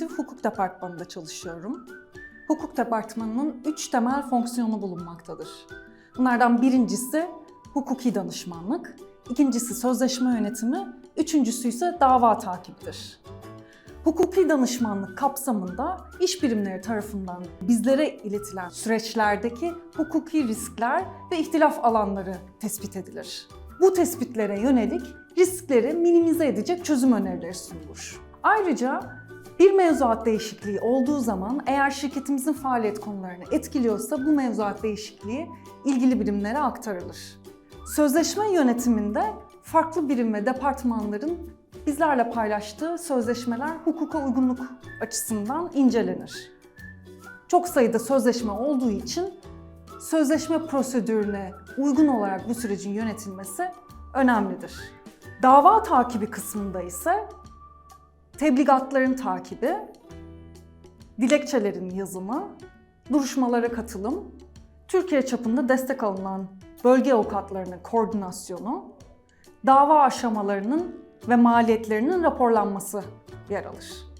hukuk departmanında çalışıyorum. Hukuk departmanının üç temel fonksiyonu bulunmaktadır. Bunlardan birincisi hukuki danışmanlık, ikincisi sözleşme yönetimi, üçüncüsü ise dava takibidir. Hukuki danışmanlık kapsamında iş birimleri tarafından bizlere iletilen süreçlerdeki hukuki riskler ve ihtilaf alanları tespit edilir. Bu tespitlere yönelik riskleri minimize edecek çözüm önerileri sunulur. Ayrıca bir mevzuat değişikliği olduğu zaman eğer şirketimizin faaliyet konularını etkiliyorsa bu mevzuat değişikliği ilgili birimlere aktarılır. Sözleşme yönetiminde farklı birim ve departmanların bizlerle paylaştığı sözleşmeler hukuka uygunluk açısından incelenir. Çok sayıda sözleşme olduğu için sözleşme prosedürüne uygun olarak bu sürecin yönetilmesi önemlidir. Dava takibi kısmında ise tebligatların takibi, dilekçelerin yazımı, duruşmalara katılım, Türkiye çapında destek alınan bölge avukatlarının koordinasyonu, dava aşamalarının ve maliyetlerinin raporlanması yer alır.